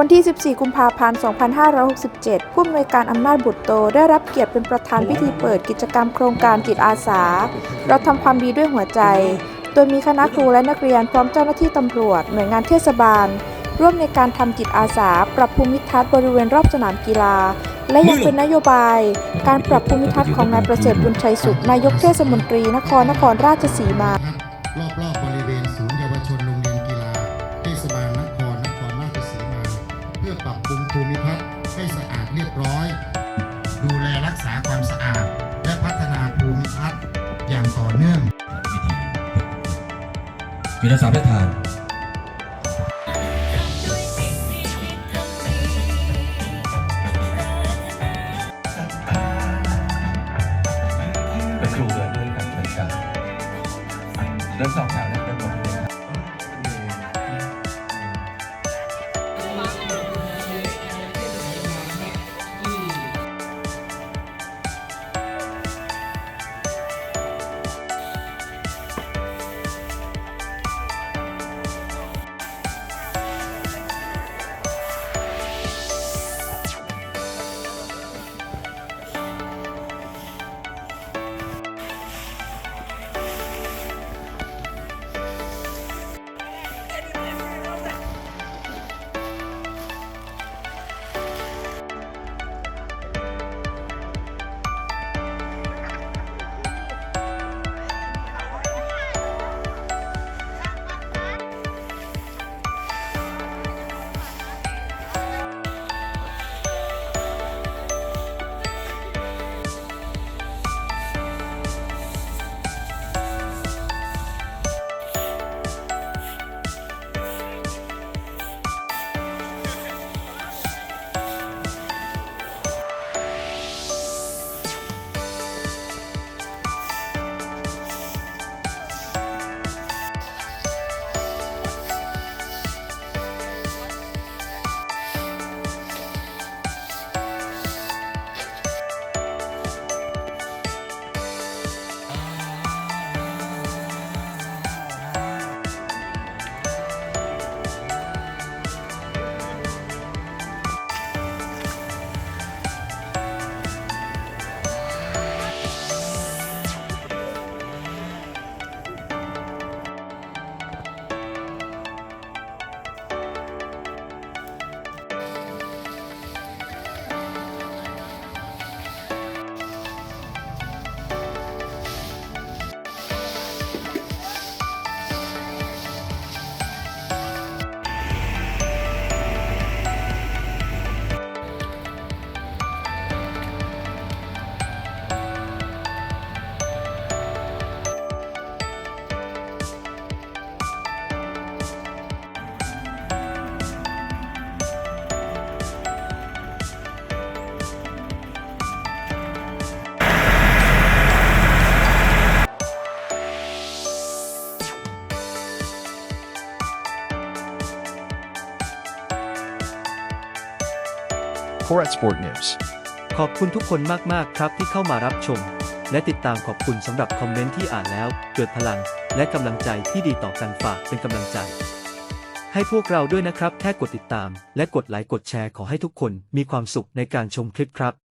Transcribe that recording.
วันที่ 14 กุมภาพันธ์ 2567 ผู้อำนวยการอำนาจบุตรโต ได้รับเกียรติเป็นประธานพิธีเปิดกิจกรรมโครงการจิตอาสา เราทำความดีด้วยหัวใจ โดยมีคณะครูและนักเรียนพร้อมเจ้าหน้าที่ตำรวจ หน่วยงานเทศบาล ร่วมในการทำจิตอาสา ปรับภูมิทัศน์บริเวณรอบสนามกีฬา และยังเป็นนโยบาย การปรับภูมิทัศน์ของนายประเสริฐบุญชัยสุขนายกเทศมนตรีนครนครราชสีมารอบ อย่างต่อเนื่องพิธีจุลสาพระทานเป็นครูเดินด้วยกันเหมือนกันเริ่มสองแถวแล้ว Korat Sport News. ขอบคุณทุกคนมาก ๆ ครับที่เข้ามารับชม และติดตามขอบคุณสำหรับคอมเมนต์ที่อ่านแล้ว เกิดพลัง และกำลังใจที่ดีต่อกันฝากเป็นกำลังใจ ให้พวกเราด้วยนะครับ แค่กดติดตาม และกดไลค์กดแชร์ขอให้ทุกคนมีความสุขในการชมคลิปครับ